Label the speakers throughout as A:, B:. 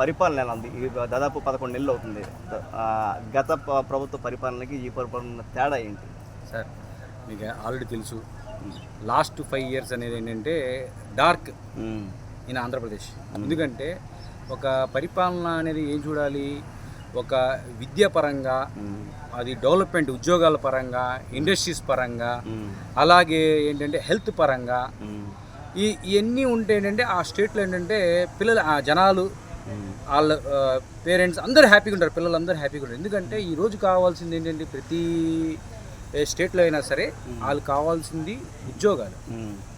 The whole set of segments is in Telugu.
A: పరిపాలన ఎలా ఉంది? దాదాపు పదకొండు నెలలు అవుతుంది. గత ప్రభుత్వ పరిపాలనకి ఈ పరిపాలన తేడా ఏంటి?
B: సార్ మీకు ఆల్రెడీ తెలుసు. లాస్ట్ ఫైవ్ ఇయర్స్ అనేది ఏంటంటే డార్క్ ఇన్ ఆంధ్రప్రదేశ్. ఎందుకంటే ఒక పరిపాలన అనేది ఏం చూడాలి? ఒక విద్య పరంగా అది డెవలప్మెంట్ ఉద్యోగాల పరంగా ఇండస్ట్రీస్ పరంగా అలాగే ఏంటంటే హెల్త్ పరంగా ఈ ఇవన్నీ ఉంటే ఏంటంటే ఆ స్టేట్లో ఏంటంటే పిల్లలు ఆ జనాలు వాళ్ళ పేరెంట్స్ అందరూ హ్యాపీగా ఉంటారు పిల్లలు అందరూ హ్యాపీగా ఉంటారు. ఎందుకంటే ఈ రోజు కావాల్సింది ఏంటంటే ప్రతి స్టేట్లో అయినా సరే వాళ్ళు కావాల్సింది ఉద్యోగాలు.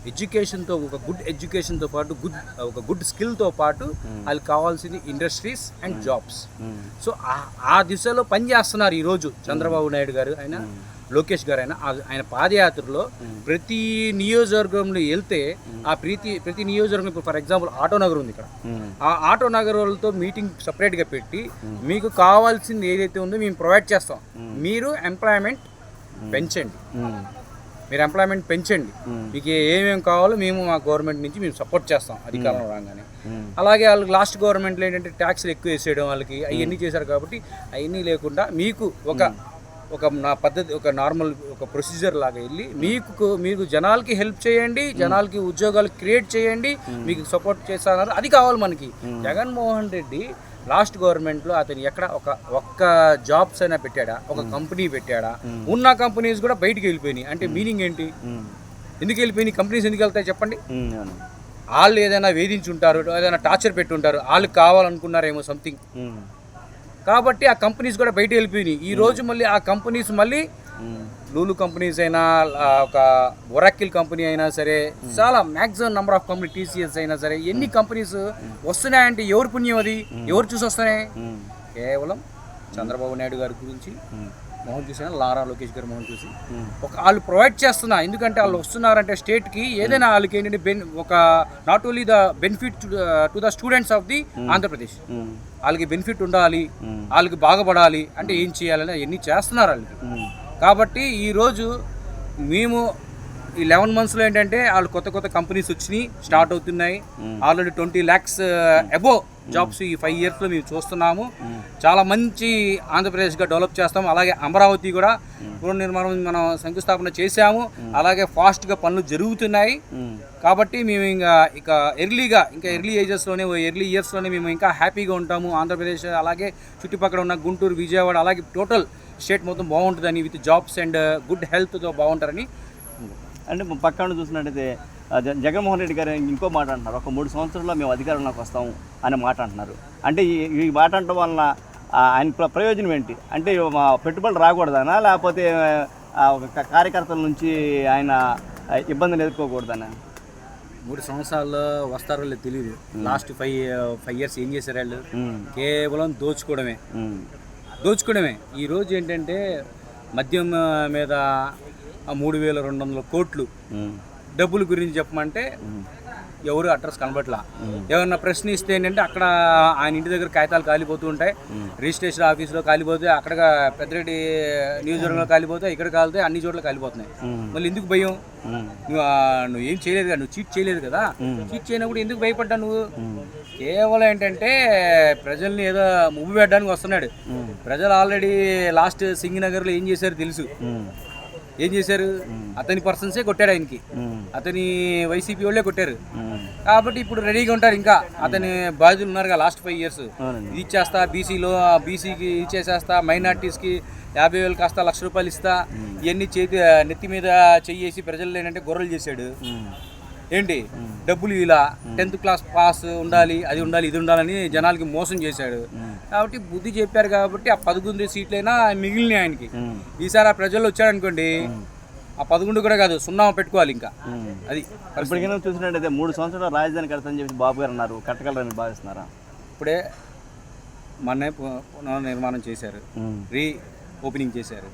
B: ఎడ్యుకేషన్తో ఒక గుడ్ ఎడ్యుకేషన్తో పాటు గుడ్ ఒక గుడ్ స్కిల్తో పాటు వాళ్ళకి కావాల్సింది ఇండస్ట్రీస్ అండ్ జాబ్స్. సో ఆ- ఆ దిశలో పనిచేస్తున్నారు ఈరోజు చంద్రబాబు నాయుడు గారు. ఆయన లోకేష్ గారు ఆయన ఆయన పాదయాత్రలో ప్రతి నియోజకవర్గంలో వెళ్తే ఆ ప్రతి ప్రతి నియోజకవర్గం ఇప్పుడు ఫర్ ఎగ్జాంపుల్ ఆటో నగర్ ఉంది ఇక్కడ. ఆ ఆటో నగర్ వాళ్ళతో మీటింగ్ సపరేట్గా పెట్టి మీకు కావాల్సింది ఏదైతే ఉందో మేము ప్రొవైడ్ చేస్తాం. మీరు ఎంప్లాయ్మెంట్ పెంచండి. మీరు ఎంప్లాయ్మెంట్ పెంచండి. మీకు ఏమేమి కావాలో మేము మా గవర్నమెంట్ నుంచి మేము సపోర్ట్ చేస్తాం అధికారం రాగానే. అలాగే వాళ్ళకి లాస్ట్ గవర్నమెంట్లో ఏంటంటే ట్యాక్స్లు ఎక్కువ వేసేయడం వాళ్ళకి అవన్నీ చేశారు కాబట్టి అవన్నీ లేకుండా మీకు ఒక ఒక నా పద్ధతి ఒక నార్మల్ ఒక ప్రొసీజర్ లాగా వెళ్ళి మీకు మీకు జనాలకి హెల్ప్ చేయండి జనాలకి ఉద్యోగాలు క్రియేట్ చేయండి మీకు సపోర్ట్ చేస్తున్నారు అది కావాలి మనకి. జగన్మోహన్ రెడ్డి లాస్ట్ గవర్నమెంట్లో అతను ఎక్కడ ఒక ఒక్క జాబ్స్ అయినా పెట్టాడా? ఒక కంపెనీ పెట్టాడా? ఉన్న కంపెనీస్ కూడా బయటికి వెళ్ళిపోయినాయి. అంటే మీనింగ్ ఏంటి? ఎందుకు వెళ్ళిపోయినాయి? కంపెనీస్ ఎందుకు వెళ్తాయి చెప్పండి. వాళ్ళు ఏదైనా వేధించుంటారు ఏదైనా టార్చర్ పెట్టుంటారు వాళ్ళు కావాలనుకున్నారేమో సంథింగ్ కాబట్టి ఆ కంపెనీస్ కూడా బయట వెళ్ళిపోయినాయి. ఈ రోజు మళ్ళీ ఆ కంపెనీస్ మళ్ళీ లూలు కంపెనీస్ అయినా ఒక ఒరాకిల్ కంపెనీ అయినా సరే చాలా maximum number of company TCS అయినా సరే ఎన్ని కంపెనీస్ వస్తున్నాయంటే ఎవరు పుణ్యం అది? ఎవరు చూసి వస్తున్నాయి? కేవలం చంద్రబాబు నాయుడు గారి గురించి. మోహన్ చూసిన లారా లోకేష్ గారి మోహన్ చూసి. ఒక వాళ్ళు ప్రొవైడ్ చేస్తున్నా ఎందుకంటే వాళ్ళు వస్తున్నారంటే స్టేట్కి ఏదైనా వాళ్ళకి ఏంటంటే బెన్ ఒక not only the benefit to the students of the Andhra Pradesh. వాళ్ళకి బెనిఫిట్ ఉండాలి వాళ్ళకి బాగుపడాలి అంటే ఏం చేయాలని అవన్నీ చేస్తున్నారు వాళ్ళకి కాబట్టి ఈరోజు మేము ఈ లెవెన్ మంత్స్లో ఏంటంటే వాళ్ళు కొత్త కొత్త కంపెనీస్ వచ్చినాయి స్టార్ట్ అవుతున్నాయి. Already twenty lakhs above jobs ఈ ఫైవ్ ఇయర్స్లో మేము చూస్తున్నాము. చాలా మంచి ఆంధ్రప్రదేశ్గా డెవలప్ చేస్తాము. అలాగే అమరావతి కూడా పునర్నిర్మాణం మనం శంకుస్థాపన చేశాము. అలాగే ఫాస్ట్గా పనులు జరుగుతున్నాయి. కాబట్టి మేము ఇంకా ఇక ఎర్లీగా ఇంకా ఎర్లీ ఏజెస్లోనే ఎర్లీ ఇయర్స్లోనే మేము ఇంకా హ్యాపీగా ఉంటాము. ఆంధ్రప్రదేశ్ అలాగే చుట్టుపక్కల ఉన్న గుంటూరు విజయవాడ అలాగే టోటల్ స్టేట్ మొత్తం బాగుంటుందని విత్ జాబ్స్ అండ్ గుడ్ హెల్త్తో బాగుంటారని.
A: అంటే పక్కన చూసినట్టయితే జగన్మోహన్ రెడ్డి గారు ఇంకో మాట అంటున్నారు. ఒక మూడు సంవత్సరాల్లో మేము అధికారంలోకి వస్తాము అనే మాట అంటున్నారు. అంటే ఈ ఈ మాట అంటం వలన ఆయన ప్ర- ప్రయోజనం ఏంటి? అంటే మా పెట్టుబడులు రాకూడదనా? లేకపోతే కార్యకర్తల నుంచి ఆయన ఇబ్బందులు ఎదుర్కోకూడదనా?
B: మూడు సంవత్సరాల్లో వస్తారో లేదో తెలియదు లాస్ట్ ఫైవ్ ఫైవ్ ఇయర్స్ ఏం చేశారు వాళ్ళు? కేవలం దోచుకోవడమే. దోచుకోవడమే. ఈరోజు ఏంటంటే మద్యం మీద మూడు వేల రెండు వందల కోట్లు డబ్బుల గురించి చెప్పమంటే ఎవరు అడ్రస్ కనబట్లా. ఏమన్నా ప్రశ్న ఇస్తే ఏంటంటే అక్కడ ఆయన ఇంటి దగ్గర కాగితాలు కాలిపోతూ ఉంటాయి. రిజిస్ట్రేషన్ ఆఫీస్లో కాలిపోతే అక్కడ పెద్దరెడ్డి నియోజకవర్గంలో కాలిపోతే ఇక్కడ కాలితే అన్ని చోట్ల కాలిపోతున్నాయి. మళ్ళీ ఎందుకు భయం? నువ్వు ఏం చేయలేదు కదా? నువ్వు చీట్ చేయలేదు కదా. చీట్ చేయనప్పుడు ఎందుకు భయపడ్డా నువ్వు? కేవలం ఏంటంటే ప్రజల్ని ఏదో మువ్వు పెట్టడానికి వస్తున్నాడు. ప్రజలు ఆల్రెడీ లాస్ట్ సింగనగర్లో ఏం చేశారు తెలుసు. ఏం చేశారు? అతని పర్సన్సే కొట్టాడు ఆయనకి. అతని వైసీపీ వాళ్ళే కొట్టారు. కాబట్టి ఇప్పుడు రెడీగా ఉంటారు ఇంకా. అతని బాధ్యులు ఉన్నారు లాస్ట్ ఫైవ్ ఇయర్స్ ఇది ఇచ్చేస్తా బీసీలో బీసీకి ఇచ్చేసేస్తా మైనార్టీస్కి యాభై వేలు కాస్త లక్ష రూపాయలు ఇస్తా ఇవన్నీ చేతి నెత్తి మీద చెయ్యేసి ప్రజలు ఏంటంటే గొర్రెలు చేశాడు. ఏంటి? డబ్బులు ఇలా టెన్త్ క్లాస్ పాస్ ఉండాలి అది ఉండాలి ఇది ఉండాలని జనాలకి మోసం చేశాడు. కాబట్టి బుద్ధి చెప్పారు కాబట్టి ఆ పదకొండు సీట్లైనా మిగిలినాయి ఆయనకి. ఈసారి ఆ ప్రజల్లో వచ్చాడనుకోండి ఆ పదకొండు కూడా కాదు సున్నా పెట్టుకోవాలి ఇంకా. అది
A: ఇప్పటికైనా చూసినట్టయితే మూడు సంవత్సరాలు రాజధాని కడతాని చెప్పి బాబు గారు అన్నారు. కట్టగలరని భావిస్తున్నారా?
B: ఇప్పుడే మొన్నే పునర్నిర్మాణం చేశారు. రీ ఓపెనింగ్ చేశారు.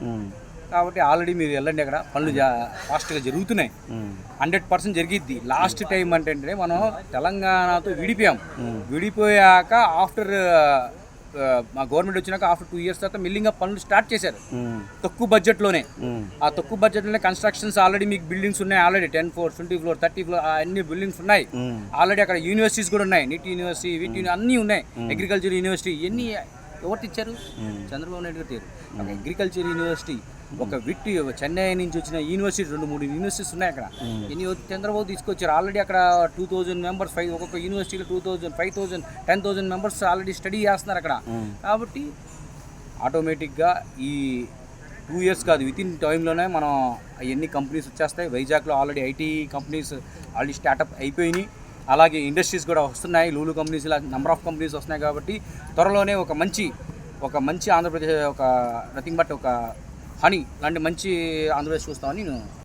B: కాబట్టి ఆల్రెడీ మీరు వెళ్ళండి అక్కడ. పనులు ఫాస్ట్గా జరుగుతున్నాయి. హండ్రెడ్ పర్సెంట్ జరిగిద్ది. లాస్ట్ టైం అంటే మనం తెలంగాణతో విడిపోయాం. విడిపోయాక ఆఫ్టర్ మా గవర్నమెంట్ వచ్చినాక ఆఫ్టర్ టూ ఇయర్స్ తర్వాత మిల్లింగ్ పనులు స్టార్ట్ చేశారు. తక్కువ బడ్జెట్లోనే ఆ తక్కువ బడ్జెట్లోనే కన్స్ట్రక్షన్స్ ఆల్రెడీ మీకు బిల్డింగ్స్ ఉన్నాయి. Already ten floor twenty floor thirty floor అన్ని బిల్డింగ్స్ ఉన్నాయి. ఆల్రెడీ అక్కడ యూనివర్సిటీస్ కూడా ఉన్నాయి. నీట్ యూనివర్సిటీ వీటి అన్నీ ఉన్నాయి. అగ్రికల్చర్ యూనివర్సిటీ ఎన్ని ఎవరు ఇచ్చారు? చంద్రబాబు నాయుడు గారు తీరు. ఒక అగ్రికల్చర్ యూనివర్సిటీ ఒక విట్ చెన్నై నుంచి వచ్చిన యూనివర్సిటీ రెండు మూడు యూనివర్సిటీస్ ఉన్నాయి అక్కడ. ఎన్ని చంద్రబాబు తీసుకొచ్చారు. ఆల్రెడీ అక్కడ టూ థౌజండ్ మెంబర్స్ ఫైవ్ ఒక్కొక్క యూనివర్సిటీలో two thousand five thousand ten thousand members already study చేస్తున్నారు అక్కడ. కాబట్టి ఆటోమేటిక్గా ఈ టూ ఇయర్స్ కాదు విత్ ఇన్ టైంలోనే మనం ఎన్ని కంపెనీస్ వచ్చేస్తాయి. వైజాగ్లో already IT companies already startup అయిపోయినాయి. అలాగే ఇండస్ట్రీస్ కూడా వస్తున్నాయి. లూలు కంపెనీస్ ఇలా నెంబర్ ఆఫ్ కంపెనీస్ వస్తున్నాయి కాబట్టి త్వరలోనే ఒక మంచి ఒక మంచి ఆంధ్రప్రదేశ్ ఒక నథింగ్ బట్ ఒక హనీ లాంటి మంచి ఆంధ్రప్రదేశ్ చూస్తామని నేను